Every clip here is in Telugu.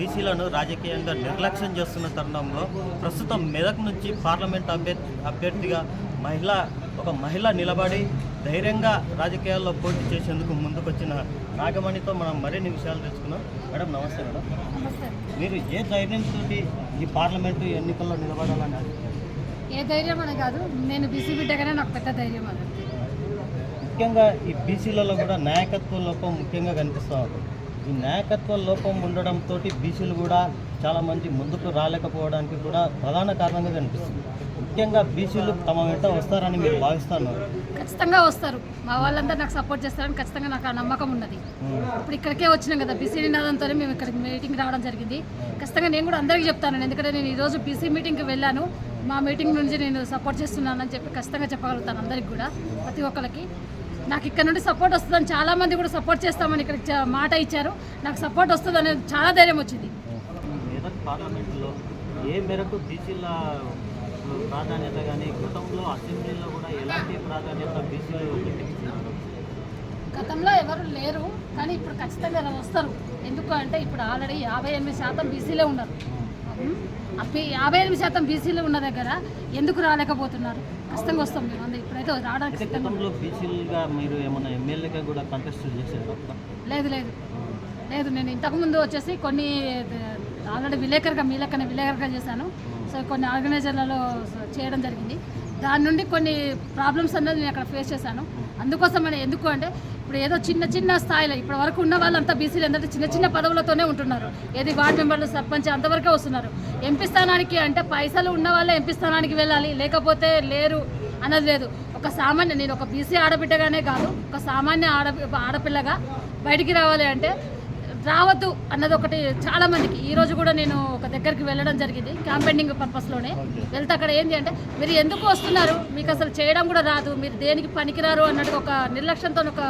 బీసీలను రాజకీయంగా నిర్లక్ష్యం చేస్తున్న తరుణంలో ప్రస్తుతం మెదక్ నుంచి పార్లమెంట్ అభ్యర్థి అభ్యర్థిగా మహిళ ఒక మహిళ నిలబడి ధైర్యంగా రాజకీయాల్లో పోటీ చేసేందుకు ముందుకొచ్చిన నాగమణితో మనం మరిన్ని విషయాలు తెలుసుకున్నాం మేడం నమస్తే మేడం. మీరు ఏ ధైర్యంతో ఈ పార్లమెంటు ఎన్నికల్లో నిలబడాలని? ఏ ధైర్యం అని కాదు నేను బీసీ బిడ్డగానే నాకు పెద్ద ధైర్యం అది. ముఖ్యంగా ఈ బీసీలలో కూడా నాయకత్వ లోపం ముఖ్యంగా కనిపిస్తూ ఉంటుంది. ఈ నాయకత్వ లోపం ఉండడంతో బీసీలు కూడా చాలామంది ముందుకు రాలేకపోవడానికి కూడా ప్రధాన కారణంగా కనిపిస్తుంది. ముఖ్యంగా బీసీలు తమ వెంట వస్తారని మీరు భావిస్తున్నారు. ఖచ్చితంగా వస్తారు. మా వాళ్ళందరూ నాకు సపోర్ట్ చేస్తారని ఖచ్చితంగా నాకు ఆ నమ్మకం ఉన్నది. ఇప్పుడు ఇక్కడికే వచ్చినాం కదా బీసీ నినాదంతో మేము ఇక్కడికి మీటింగ్ రావడం జరిగింది. ఖచ్చితంగా నేను కూడా అందరికీ చెప్తాను ఎందుకంటే నేను ఈరోజు బీసీ మీటింగ్కి వెళ్ళాను. మా మీటింగ్ నుంచి నేను సపోర్ట్ చేస్తున్నానని చెప్పి ఖచ్చితంగా చెప్పగలుగుతాను అందరికి కూడా ప్రతి ఒక్కరికి నాకు ఇక్కడ నుండి సపోర్ట్ వస్తుందని చాలా మంది కూడా సపోర్ట్ చేస్తామని ఇక్కడ మాట ఇచ్చారు. నాకు సపోర్ట్ వస్తుందని చాలా ధైర్యం వచ్చింది. మెదక్ పార్లమెంటులో ఏ మేరకు బీసీల ప్రాధాన్యత కానీ గతంలో అసెంబ్లీలో కూడా ఎలాంటి ప్రాధాన్యత బీసీలు ఇచ్చినారు గతంలో ఎవరు లేరు కానీ ఇప్పుడు ఖచ్చితంగా వస్తారు? ఎందుకు అంటే ఇప్పుడు ఆల్రెడీ యాభై ఎనిమిది శాతం బీసీలే ఉన్నారు. యాభై ఎనిమిది శాతం బీసీలు ఉన్న దగ్గర ఎందుకు రాలేకపోతున్నారు? ఖచ్చితంగా వస్తాం మేము. అందరం ఇప్పుడైతే రావడానికి అయితే సిద్ధంగా ఉన్నాం. గతంలో బీసీలుగా మీరు ఏమైనా ఎమ్మెల్యేగా కూడా కంటెస్ట్ చేశారు లేదు లేదు. లేదు నేను ఇంతకుముందు వచ్చేసి కొన్ని ఆల్రెడీ విలేకరుగా మీ లెక్కన విలేకరుగా చేశాను. సో కొన్ని ఆర్గనైజర్లలో చేయడం జరిగింది. దాని నుండి కొన్ని ప్రాబ్లమ్స్ అన్నది నేను అక్కడ ఫేస్ చేశాను. అందుకోసం అని ఎందుకు అంటే ఇప్పుడు ఏదో చిన్న చిన్న స్థాయిలో ఇప్పటి వరకు ఉన్న వాళ్ళంతా బీసీలు ఏంటంటే చిన్న చిన్న పదవులతోనే ఉంటున్నారు. ఏది వార్డు మెంబర్లు సర్పంచ్ అంతవరకే వస్తున్నారు. ఎంపీ స్థానానికి అంటే పైసలు ఉన్న వాళ్ళే ఎంపీ స్థానానికి వెళ్ళాలి లేకపోతే లేరు అన్నది లేదు. ఒక సామాన్య నేను ఒక బీసీ ఆడబిడ్డగానే కాదు ఒక సామాన్య ఆడ ఆడపిల్లగా బయటికి రావాలి అంటే రావద్దు అన్నది ఒకటి చాలా మందికి. ఈ రోజు కూడా నేను ఒక దగ్గరికి వెళ్ళడం జరిగింది క్యాంపెయినింగ్ పర్పస్లోనే. వెళ్తే అక్కడ ఏంటి అంటే మీరు ఎందుకు వస్తున్నారు? మీకు అసలు చేయడం కూడా రాదు. మీరు దేనికి పనికిరారు అన్నట్టు ఒక నిర్లక్ష్యంతో ఒక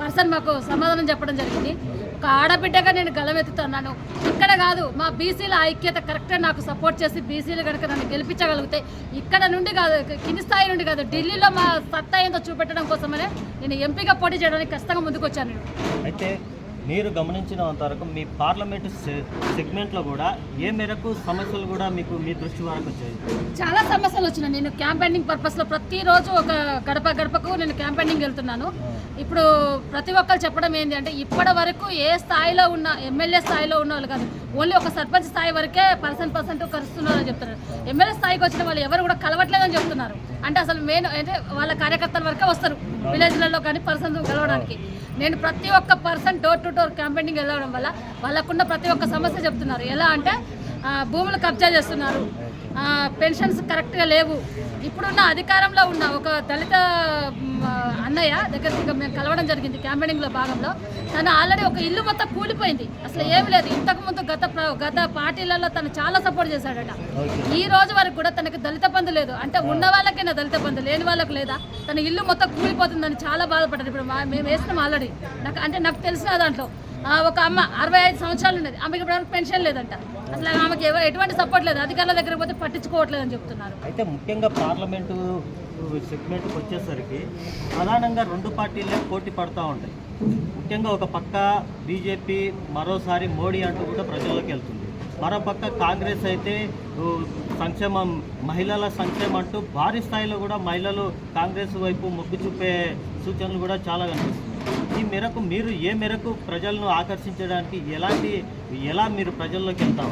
పర్సన్ మాకు సమాధానం చెప్పడం జరిగింది. ఒక ఆడబిడ్డగా నేను గలమెత్తుతున్నాను ఇక్కడ కాదు మా బీసీల ఐక్యత కరెక్ట్గా నాకు సపోర్ట్ చేసి బీసీలు కనుక నన్ను గెలిపించగలిగితే ఇక్కడ నుండి కాదు కింది స్థాయి నుండి కాదు ఢిల్లీలో మా సత్తా ఏందో చూపెట్టడం కోసమనే నేను ఎంపీగా పోటీ చేయడానికి ఖచ్చితంగా ముందుకు వచ్చాను అయితే మీరు గమనించినంత వరకు మీ పార్లమెంటు సెగ్మెంట్లో కూడా ఏ మేరకు సమస్యలు కూడా మీకు మీ దృష్టి వరకు వచ్చాయి? చాలా సమస్యలు వచ్చినాయి. నేను క్యాంపెయినింగ్ పర్పస్లో ప్రతిరోజు ఒక గడప గడపకు నేను క్యాంపెయినింగ్ వెళ్తున్నాను. ఇప్పుడు ప్రతి ఒక్కరు చెప్పడం ఏంటి అంటే ఇప్పటి వరకు ఏ స్థాయిలో ఉన్న ఎమ్మెల్యే స్థాయిలో ఉన్న వాళ్ళు కాదు ఓన్లీ ఒక సర్పంచ్ స్థాయి వరకే పర్సెంట్ పర్సెంట్ కలుస్తున్నారని చెప్తున్నారు. ఎమ్మెల్యే స్థాయికి వచ్చిన వాళ్ళు ఎవరు కూడా కలవట్లేదని చెప్తున్నారు. అంటే అసలు మెయిన్ అంటే వాళ్ళ కార్యకర్తల వరకే వస్తారు విలేజ్లలో కానీ పర్సన్ కలవడానికి. నేను ప్రతి ఒక్క person door to door campaigning వెళ్ళడం వల్ల వాళ్ళకున్న ప్రతి ఒక్క సమస్య చెప్తున్నారు. ఎలా అంటే భూములు కబ్జా చేస్తున్నారు. పెన్షన్స్ కరెక్ట్గా లేవు. ఇప్పుడున్న అధికారంలో ఉన్న ఒక దళిత అన్నయ్య దగ్గరికి మేము కలవడం జరిగింది క్యాంపెయినింగ్లో భాగంలో. తను ఆల్రెడీ ఒక ఇల్లు మొత్తం కూలిపోయింది. అసలు ఏమి లేదు. ఇంతకు ముందు గత గత పార్టీలలో తను చాలా సపోర్ట్ చేశాడట. ఈ రోజు వరకు కూడా తనకి దళిత బంధు లేదు. అంటే ఉన్న వాళ్ళకైనా దళిత బంధు లేని వాళ్ళకి లేదా. తన ఇల్లు మొత్తం కూలిపోతుందని చాలా బాధపడ్డారు. ఇప్పుడు మేము వేసినాం ఆల్రెడీ. నాకు అంటే నాకు తెలిసిన దాంట్లో. ఒక అమ్మ అరవై ఐదు సంవత్సరాలు ఉన్నది. ఆమెకి ఇప్పుడు పెన్షన్ లేదంట. అసలు ఆమెకి ఎవరు ఎటువంటి సపోర్ట్ లేదు. అధికారుల దగ్గర పోతే పట్టించుకోవట్లేదు అని చెప్తున్నారు. అయితే ముఖ్యంగా పార్లమెంటు సెగ్మెంట్కి వచ్చేసరికి ప్రధానంగా రెండు పార్టీలే పోటీ పడుతూ ఉంటాయి. ముఖ్యంగా ఒక పక్క బీజేపీ మరోసారి మోడీ అంటూ కూడా ప్రజల్లోకి వెళ్తుంది. మరో పక్క కాంగ్రెస్ అయితే సంక్షేమం మహిళల సంక్షేమం అంటూ భారీ స్థాయిలో కూడా మహిళలు కాంగ్రెస్ వైపు మొగ్గు చూపే సూచనలు కూడా చాలా కనిపిస్తుంది ఈ మేరకు మీరు ఏ మేరకు ప్రజలను ఆకర్షించడానికి ఎలాంటి ఎలా మీరు ప్రజల్లోకి వెళ్తాం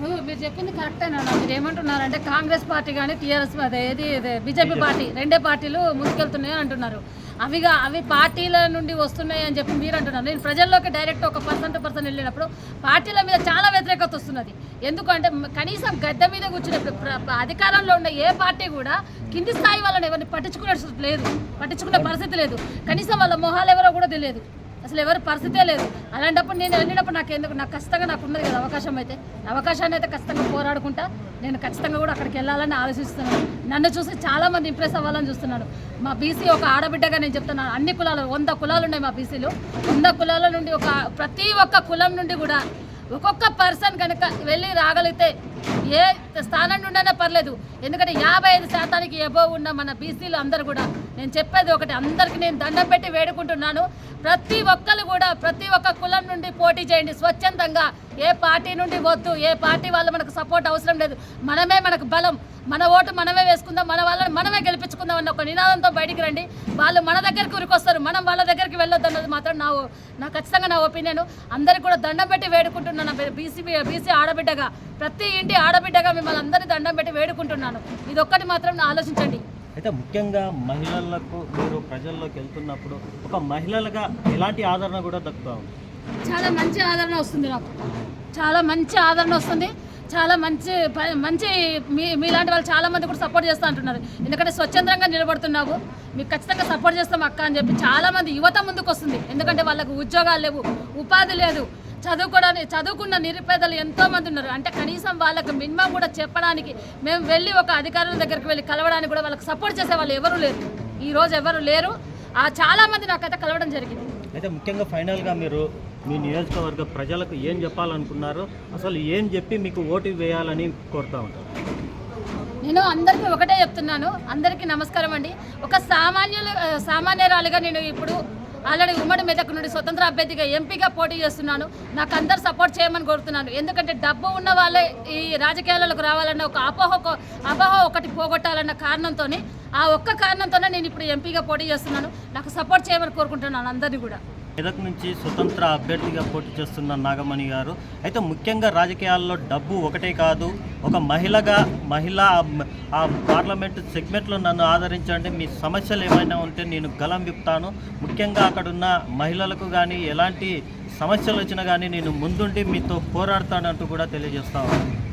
మీరు చెప్పింది కరెక్టేనా మీరు ఏమంటున్నారంటే కాంగ్రెస్ పార్టీ కానీ టీఆర్ఎస్ అదే ఏది ఇదే బీజేపీ పార్టీ రెండే పార్టీలు ముందుకెళ్తున్నాయి అంటున్నారు. అవిగా అవి పార్టీల నుండి వస్తున్నాయి అని చెప్పి మీరు అంటున్నారు. నేను ప్రజల్లోకి డైరెక్ట్ ఒక పర్సన్ టు పర్సన్ వెళ్ళినప్పుడు పార్టీల మీద చాలా వ్యతిరేకత వస్తున్నది. ఎందుకంటే కనీసం గద్దె మీద కూర్చున్నప్పుడు అధికారంలో ఉన్న ఏ పార్టీ కూడా కింది స్థాయి వాళ్ళని ఎవరిని పట్టించుకునే లేదు. పట్టించుకునే పరిస్థితి లేదు. కనీసం వాళ్ళ మొహాలు ఎవరో కూడా తెలియదు. అసలు ఎవరి పరిస్థితే లేదు. అలాంటప్పుడు నేను వెళ్ళినప్పుడు నాకు ఎందుకు? నాకు ఖచ్చితంగా నాకు ఉన్నది కదా అవకాశం అయితే. అవకాశాన్ని అయితే ఖచ్చితంగా పోరాడుకుంటా. నేను ఖచ్చితంగా కూడా అక్కడికి వెళ్ళాలని ఆలోచిస్తున్నాను. నన్ను చూసి చాలామంది ఇంప్రెస్ అవ్వాలని చూస్తున్నాను. మా బీసీ ఒక ఆడబిడ్డగా నేను చెప్తున్నాను అన్ని కులాలు వంద కులాలు ఉన్నాయి మా బీసీలో వంద కులాల నుండి ఒక ప్రతి ఒక్క కులం నుండి కూడా ఒక్కొక్క పర్సన్ కనుక వెళ్ళి రాగలిగితే ఏ స్థానం నుండైనా పర్లేదు. ఎందుకంటే యాభై ఐదు శాతానికి ఎబో ఉన్న మన బీసీలు అందరూ కూడా. నేను చెప్పేది ఒకటి అందరికీ నేను దండం పెట్టి వేడుకుంటున్నాను. ప్రతి ఒక్కరు కూడా ప్రతి ఒక్క కులం నుండి పోటీ చేయండి స్వచ్ఛందంగా. ఏ పార్టీ నుండి వద్దు ఏ పార్టీ వాళ్ళు మనకు సపోర్ట్ అవసరం లేదు. మనమే మనకు బలం. మన ఓటు మనమే వేసుకుందాం మన వాళ్ళని మనమే గెలిపించుకుందాం అన్న ఒక నినాదంతో బయటికి రండి. వాళ్ళు మన దగ్గరికి ఉరికొస్తారు. మనం వాళ్ళ దగ్గరికి వెళ్ళొద్దు అన్నది మాత్రం నా నా ఖచ్చితంగా నా ఒపీనియన్. అందరికి కూడా దండం పెట్టి వేడుకుంటున్నాను. బీసీ బీసీ ఆడబిడ్డగా. ప్రతి ఇంటి ఆడబిడ్డగా మిమ్మల్ని అందరినీ దండం పెట్టి వేడుకుంటున్నాను. ఇది ఒక్కటి మాత్రం ఆలోచించండి. అయితే ముఖ్యంగా మహిళలకు మీరు ప్రజల్లోకి వెళ్తున్నప్పుడు ఒక మహిళలుగా ఎలాంటి ఆదరణ కూడా దక్కుతా ఉంది చాలా మంచి ఆదరణ వస్తుంది నాకు. చాలా మంచి ఆదరణ వస్తుంది. చాలా మంచి మంచి మీ మీలాంటి వాళ్ళు చాలా మంది కూడా సపోర్ట్ చేస్తూ అంటున్నారు. ఎందుకంటే స్వచ్ఛందంగా నిలబడుతున్నావు. మీకు ఖచ్చితంగా సపోర్ట్ చేస్తాం అక్క అని చెప్పి చాలా మంది యువత ముందుకు వస్తుంది ఎందుకంటే వాళ్ళకు ఉద్యోగాలు లేవు ఉపాధి లేదు. చదువుకోవడానికి చదువుకున్న నిరుపేదలు ఎంతో మంది ఉన్నారు. అంటే కనీసం వాళ్ళకి మినిమం కూడా చెప్పడానికి మేము వెళ్ళి ఒక అధికారుల దగ్గరికి వెళ్ళి కలవడానికి కూడా వాళ్ళకి సపోర్ట్ చేసే వాళ్ళు ఎవరు లేరు. ఈ రోజు ఎవరు లేరు. ఆ చాలా మంది నాకైతే కలవడం జరిగింది. అయితే ముఖ్యంగా ఫైనల్గా మీరు మీ నియోజకవర్గ ప్రజలకు ఏం చెప్పాలనుకున్నారు అసలు ఏం చెప్పి మీకు ఓటు వేయాలని కోరుతా ఉంటారు? నేను అందరికీ ఒకటే చెప్తున్నాను. అందరికీ నమస్కారం అండి. ఒక సామాన్యులు సామాన్యురాలిగా నేను ఇప్పుడు ఆల్రెడీ ఉమ్మడి మెదక్ నుండి స్వతంత్ర అభ్యర్థిగా ఎంపీగా పోటీ చేస్తున్నాను. నాకు అందరు సపోర్ట్ చేయమని కోరుతున్నాను. ఎందుకంటే డబ్బు ఉన్న వాళ్ళే ఈ రాజకీయాలకు రావాలన్న ఒక అపోహ ఒక- అపోహ ఒకటి పోగొట్టాలన్న కారణంతో ఆ ఒక్క కారణంతోనే నేను ఇప్పుడు ఎంపీగా పోటీ చేస్తున్నాను. నాకు సపోర్ట్ చేయమని కోరుకుంటున్నాను అందరినీ కూడా. మెదక్ నుంచి స్వతంత్ర అభ్యర్థిగా పోటీ చేస్తున్న నాగమణి గారు. అయితే ముఖ్యంగా రాజకీయాల్లో డబ్బు ఒకటే కాదు ఒక మహిళగా మహిళ ఆ- పార్లమెంట్ పార్లమెంటు సెగ్మెంట్లో నన్ను ఆదరించండి మీ సమస్యలు ఏమైనా ఉంటే నేను గలం విప్తాను. ముఖ్యంగా అక్కడున్న మహిళలకు కానీ ఎలాంటి సమస్యలు వచ్చినా కానీ నేను ముందుండి మీతో పోరాడతానంటూ కూడా తెలియజేస్తాను